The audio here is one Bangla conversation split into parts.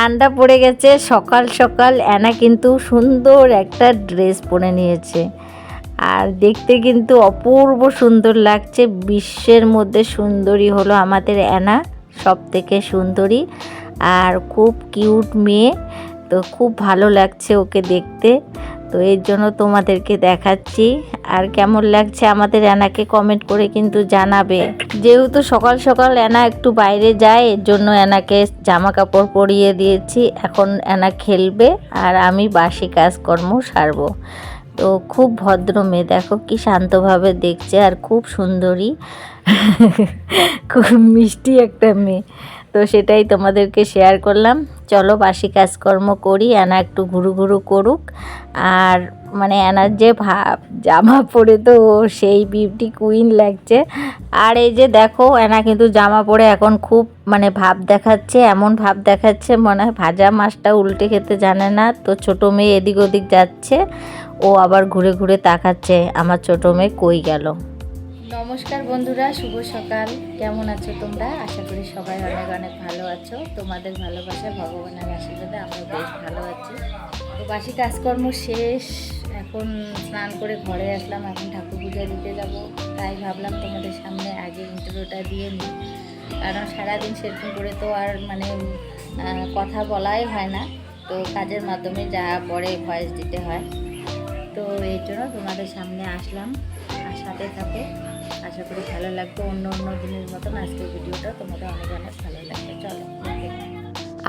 ঠান্ডা পড়ে গেছে, সকাল সকাল অ্যানা কিন্তু সুন্দর একটা ড্রেস পরে নিয়েছে। আর দেখতে কিন্তু অপূর্ব সুন্দর লাগছে, বিশ্বের মধ্যে সুন্দরী হলো আমাদের অ্যানা সব থেকে সুন্দরী। আর খুব কিউট মেয়ে, তো খুব ভালো লাগছে ওকে দেখতে। তো এর জন্য তোমাদেরকে দেখাচ্ছি। আর কেমন লাগছে আমাদের অ্যানাকে কমেন্ট করে কিন্তু জানাবে। যেহেতু সকাল সকাল অ্যানা একটু বাইরে যায়, এর জন্য অ্যানাকে জামা কাপড় পরিয়ে দিয়েছি। এখন অ্যানা খেলবে আর আমি বাসি কাজকর্ম সারবো। তো খুব ভদ্র মেয়ে, দেখো কি শান্তভাবে দেখছে আর খুব সুন্দরী। খুব মিষ্টি একটা মেয়ে। তো সেটাই তোমাদেরকে শেয়ার করলাম। চলো বাসি কাজকর্ম করি, অ্যানা একটু ঘুরু ঘুরু করুক। আর মানে অ্যানার যে ভাব, জামা পরে তো সেই বিউটি কুইন লাগছে। আর এই যে দেখো, অ্যানা কিন্তু জামা পরে এখন খুব মানে ভাব দেখাচ্ছে, এমন ভাব দেখাচ্ছে মনে হয় ভাজা মাছটা উল্টে খেতে জানে না। তো ছোটো মেয়ে এদিক ওদিক যাচ্ছে, ও আবার ঘুরে ঘুরে তাকাচ্ছে, আমার ছোটো মেয়ে কই গেল? নমস্কার বন্ধুরা, শুভ সকাল। কেমন আছো তোমরা? আশা করি সবাই অনেক অনেক ভালো আছো। তোমাদের ভালোবাসা ভগবানের আশীর্বাদে আমরা বেশ ভালো আছি। তো বাসি কাজকর্ম শেষ। এখন স্নান করে ঘরে আসলাম, এখন ঠাকুর পূজা দিতে যাব। তাই ভাবলাম তোমাদের সামনে আগে ইন্টারভিউটা দিয়ে নিই। কারণ সারাদিন সেরকম করে তো আর মানে কথা বলাই হয় না। তো কাজের মাধ্যমে যা পরে ভয়েস দিতে হয়। তো এই জন্য তোমাদের সামনে আসলাম। আর সাথে থাকো। আশা করি ভালো লাগবে অন্য অন্য দিনের মতন আজকের ভিডিওটা। তোমাদের অনেক অনেক ভালো লাগবে। চলো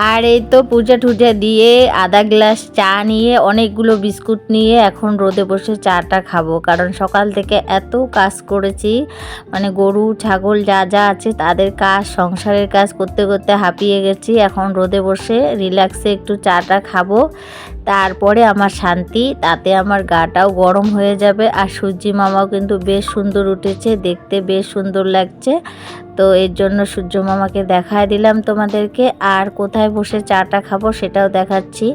আর এই তো পূজা টুজা দিয়ে আধা গ্লাস চা নিয়ে, অনেকগুলো বিস্কুট নিয়ে এখন রোদে বসে চাটা খাব। কারণ সকাল থেকে এত কাজ করেছি মানে গরু, ছাগল যা যা আছে তাদের কাজ, সংসারের কাজ করতে করতে হাঁপিয়ে গেছি। এখন রোদে বসে রিল্যাক্সে একটু চাটা খাব। তারপরে আমার শান্তি, তাতে আমার গাটাও গরম হয়ে যাবে। আর সূর্যি মামাও কিন্তু বেশ সুন্দর উঠেছে, দেখতে বেশ সুন্দর লাগছে। তো এর জন্য সূর্য মামাকে দেখায় দিলাম তোমাদেরকে। আর কোথায় বসে চাটা খাব সেটাও দেখাচ্ছি।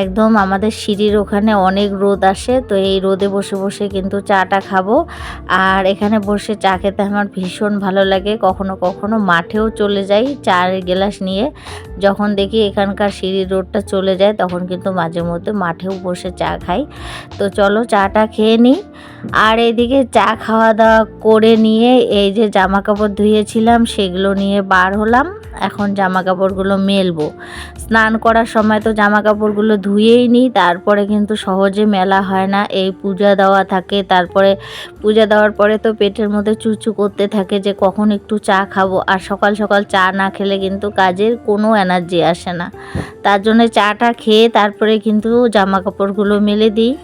একদম আমাদের সিঁড়ির ওখানে অনেক রোদ আসে, তো এই রোদে বসে বসে কিন্তু চাটা খাব। আর এখানে বসে চা খেতে আমার ভীষণ ভালো লাগে। কখনো কখনো মাঠেও চলে যাই চার গ্লাস নিয়ে। যখন দেখি এখানকার সিঁড়ির রোডটা চলে যায়, তখন কিন্তু মাঝে মধ্যে মাঠেও বসে চা খাই। তো চলো চাটা খেয়ে নিই। আর এদিকে চা খাওয়া দাওয়া করে নিয়ে এই যে জামা কাপড় ধুয়েছিলাম, সেগুলো নিয়ে বার হলাম। এখন জামা কাপড়গুলো মেলবো। স্নান করার সময় তো জামা কাপড়গুলো ধুয়েই নিই, তারপরে কিন্তু সহজে মেলা হয় না। এই পূজা দেওয়া থাকে, তারপরে পূজা দেওয়ার পরে তো পেটের মধ্যে চুচু করতে থাকে যে কখন একটু চা খাব। আর সকাল সকাল চা না খেলে কিন্তু কাজের কোনো এনার্জি আসে না। তার জন্য চাটা খেয়ে তারপরে কিন্তু জামা কাপড়গুলো মেলে দিই।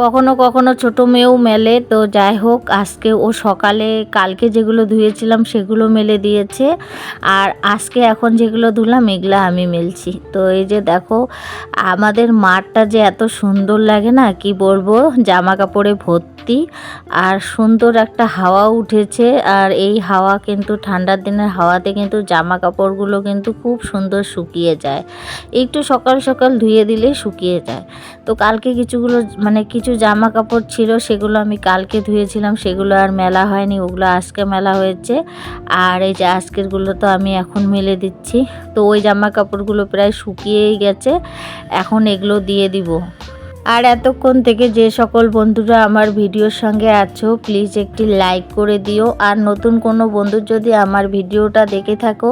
কখনো কখনো ছোট মেয়েও মেলে, তো যাই হোক, আজকে ও সকালে, কালকে যেগুলো ধুয়েছিলাম সেগুলো মেলে দিয়েছে। আর আজকে এখন যেগুলো ধুলাম, এগুলো আমি মেলছি। তো এই যে দেখো, আমাদের মাঠটা যে এত সুন্দর লাগে না, কি বলব জামা কাপড়ে ভর্তি। আর সুন্দর একটা হাওয়া উঠেছে, আর এই হাওয়া কিন্তু, ঠান্ডার দিনের হাওয়াতে কিন্তু জামা কাপড়গুলো কিন্তু খুব সুন্দর শুকিয়ে যায়। একটু সকাল সকাল ধুয়ে দিলে শুকিয়ে যায়। তো কালকে কিছুগুলো মানে কিছু জামা কাপড় ছিল, সেগুলো আমি কালকে ধুয়েছিলাম, সেগুলো আর মেলা হয়নি, ওগুলো আজকে মেলা হয়েছে। আর এই যে আজকেরগুলো তো আমি এখন মেলে দিচ্ছি। তো ওই জামা কাপড়গুলো প্রায় শুকিয়েই গেছে, এখন এগুলো দিয়ে দিব। আর এতক্ষণ থেকে যে সকল বন্ধুরা আমার ভিডিওর সঙ্গে আছো প্লিজ একটি লাইক করে দিও। আর নতুন কোনো বন্ধু যদি আমার ভিডিওটা দেখে থাকো,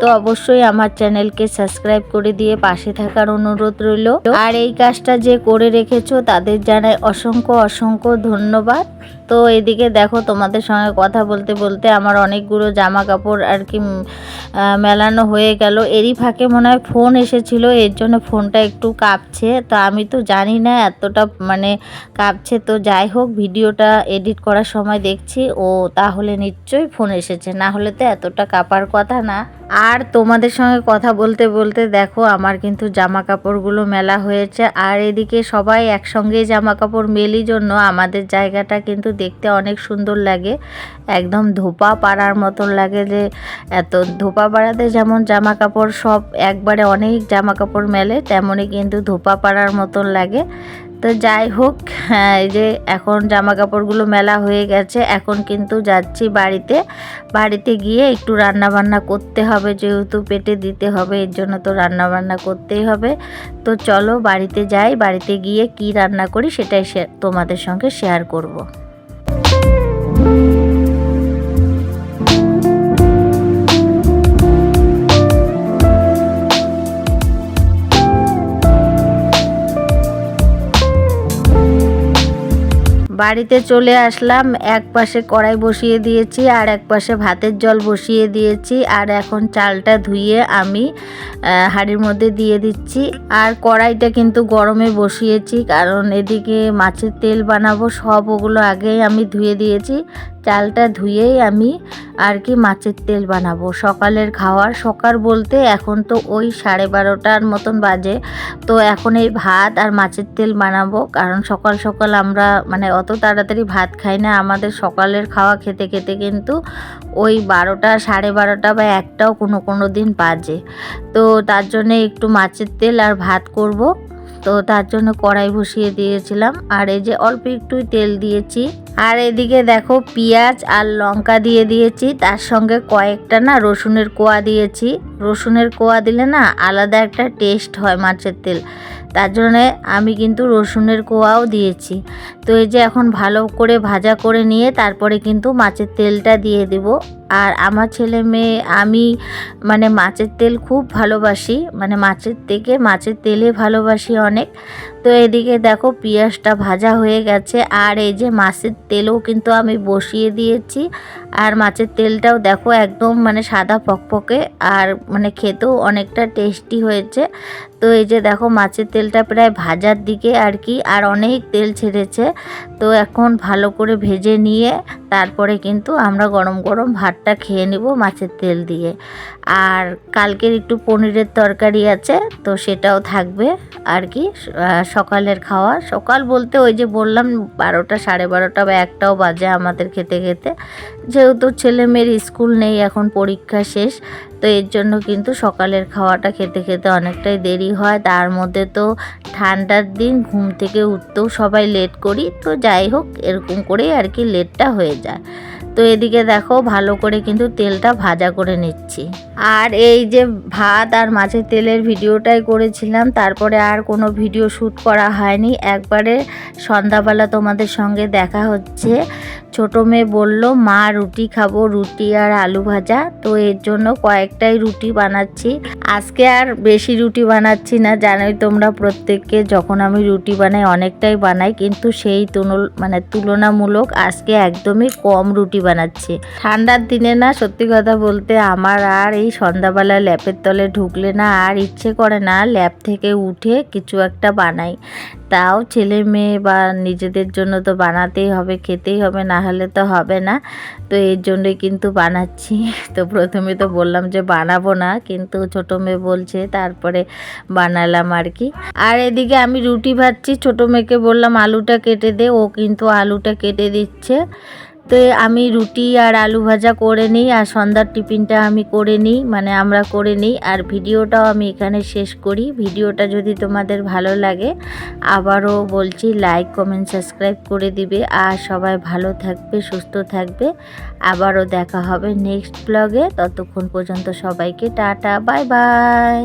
তো অবশ্যই আমার চ্যানেলকে সাবস্ক্রাইব করে দিয়ে পাশে থাকার অনুরোধ রইল। আর এই কাজটা যে করে রেখেছো, তাদের জানাই অসংখ্য অসংখ্য ধন্যবাদ। তো এদিকে দেখো, তোমাদের সঙ্গে কথা বলতে বলতে আমার অনেকগুলো জামা কাপড় আর কি মেলানো হয়ে গেল। এরই ফাঁকে মনে হয় ফোন এসেছিল, এর জন্য ফোনটা একটু কাঁপছে। তো আমি তো জানি না এতটা মানে কাঁপছে। তো যাই হোক, ভিডিওটা এডিট করার সময় দেখছি। ও তাহলে নিশ্চয়ই ফোন এসেছে। না হলে তো এতটা কাঁপার কথা না। আর তোমাদের সঙ্গে কথা বলতে বলতে দেখো, আমার কিন্তু জামা কাপড়গুলো মেলা হয়েছে। আর এদিকে সবাই একসঙ্গে জামা কাপড় মেলি জন্য আমাদের জায়গাটা কিন্তু দেখতে অনেক সুন্দর লাগে। একদম ধোপা পাড়ার মতন লাগে যে, এত ধোপা পাড়াতে যেমন জামা কাপড় সব একবারে অনেক জামা কাপড় মেলে তেমনই কিন্তু ধোপা পাড়ার মতন লাগে। তো যাই হোক হ্যাঁ এই যে এখন জামা কাপড়গুলো মেলা হয়ে গেছে। এখন কিন্তু যাচ্ছি বাড়িতে। বাড়িতে গিয়ে একটু রান্না বান্না করতে হবে, যেহেতু পেটে দিতে হবে, এর জন্য তো রান্না বান্না করতেই হবে। তো চলো বাড়িতে যাই, বাড়িতে গিয়ে কি রান্না করি সেটাই তোমাদের সঙ্গে শেয়ার করব। বাড়িতে চলে আসলাম। এক পাশে কড়াই বসিয়ে দিয়েছি আর এক পাশে ভাতের জল বসিয়ে দিয়েছি। আর এখন চালটা ধুয়ে আমি হাঁড়ির মধ্যে দিয়ে দিচ্ছি। আর কড়াইটা কিন্তু গরমে বসিয়েছি, কারণ এদিকে মাছের তেল বানাবো, সব ওগুলো আগেই আমি ধুয়ে দিয়েছি। চালটা ধুয়েই আমি আর কি মাছের তেল বানাবো। সকালের খাওয়ার, সকাল বলতে এখন তো ওই সাড়ে বারোটার মতন বাজে। তো এখন এই ভাত আর মাছের তেল বানাবো, কারণ সকাল সকাল আমরা মানে অত তাড়াতাড়ি ভাত খাই না। আমাদের সকালের খাওয়া খেতে খেতে কিন্তু ওই বারোটা, সাড়ে বারোটা বা একটাও কোনো কোনো দিন বাজে। তো তার জন্যে একটু মাছের তেল আর ভাত করব। তো তার জন্য কড়াই বসিয়ে দিয়েছিলাম। আর এই যে অল্প একটু তেল দিয়েছি। আর এদিকে দেখো পেঁয়াজ আর লঙ্কা দিয়ে দিয়েছি। তার সঙ্গে কয়েকটা না রসুনের কোয়া দিয়েছি। রসুনের কোয়া দিলে না আলাদা একটা টেস্ট হয় মাছের তেল। তার জন্যে আমি কিন্তু রসুনের কোয়াও দিয়েছি। তো এই যে এখন ভালো করে ভাজা করে নিয়ে তারপরে কিন্তু মাছের তেলটা দিয়ে দেব। আর আমার ছেলে মেয়ে, আমি মানে মাছের তেল খুব ভালোবাসি মানে মাছের থেকে মাছের তেলে ভালোবাসি অনেক। তো এদিকে দেখো পেঁয়াজটা ভাজা হয়ে গেছে, আর এই যে মাছের তেলও কিন্তু আমি বসিয়ে দিয়েছি। আর মাছের তেলটাও দেখো একদম মানে সাদা ফকফকে, আর মানে খেতেও অনেকটা টেস্টি হয়েছে। তো এই যে দেখো মাছের তেলটা প্রায় ভাজার দিকে আর কি, আর অনেক তেল ছেড়েছে। তো এখন ভালো করে ভেজে নিয়ে তারপরে কিন্তু আমরা গরম গরম ভাতটা খেয়ে নেব মাছের তেল দিয়ে। আর কালকের একটু পনিরের তরকারি আছে, তো সেটাও থাকবে আর কি সকালের খাওয়া। সকাল বলতে ওই যে বললাম বারোটা সাড়ে বারোটা বা একটাও বাজে আমাদের খেতে খেতে। যেহেতু ছেলে মেয়ের স্কুল নেই, এখন পরীক্ষা শেষ, তো এর জন্য কিন্তু সকালের খাওয়াটা খেতে খেতে অনেকটাই দেরি হয়, তার মধ্যে তো ঠান্ডার দিন ঘুম থেকে উঠতেও সবাই লেট করি। তো যাই হোক, এরকম করেই আর কি লেটটা হয়ে যায়। তো এদিকে দেখো ভালো করে কিন্তু তেলটা ভাজা করে নিচ্ছি। আর এই যে ভাত আর মাছের তেলের ভিডিওটাই করেছিলাম, তারপরে আর কোনো ভিডিও শ্যুট করা হয়নি। একবারে সন্ধ্যাবেলা তোমাদের সঙ্গে দেখা হচ্ছে। ছোট মেয়ে বলল, মা, রুটি খাব, রুটি আর আলু ভাজা। তো এর জন্য কয়েকটাই রুটি বানাচ্ছি। আজকে আর বেশি রুটি বানাচ্ছি না, জানোই তোমরা প্রত্যেককে, যখন আমি রুটি বানাই অনেকটাই বানাই, কিন্তু সেই তুল মানে তুলনামূলক আজকে একদমই কম রুটি বানাচ্ছি। ঠান্ডার দিনে না সত্যি কথা বলতে আমার আর এই সন্ধ্যাবেলা ল্যাপের তলে ঢুকলে না আর ইচ্ছে করে না ল্যাপ থেকে উঠে কিছু একটা বানাই। তাও ছেলে মেয়ে বা নিজেদের জন্য তো বানাতেই হবে, খেতেই হবে, না হলে তো হবে না। তো এর জন্যই কিন্তু বানাচ্ছি। তো প্রথমে তো বললাম যে বানাবো না, কিন্তু ছোটো মেয়ে বলছে তারপরে বানালাম আর কি। আর এদিকে আমি রুটি ভাজছি, ছোটো মেয়েকে বললাম আলুটা কেটে দে, ও কিন্তু আলুটা কেটে দিচ্ছে। তো আমি রুটি আর আলু ভাজা করে নিই আর সন্ধ্যার টিফিনটা আমি করে নিই মানে আমরা করে নিই। আর ভিডিওটাও আমি এখানে শেষ করি। ভিডিওটা যদি তোমাদের ভালো লাগে, আবারও বলছি লাইক কমেন্ট সাবস্ক্রাইব করে দিবে। আর সবাই ভালো থাকবে, সুস্থ থাকবে। আবারও দেখা হবে নেক্সট ব্লগে ততক্ষণ পর্যন্ত সবাইকে টাটা বাই বাই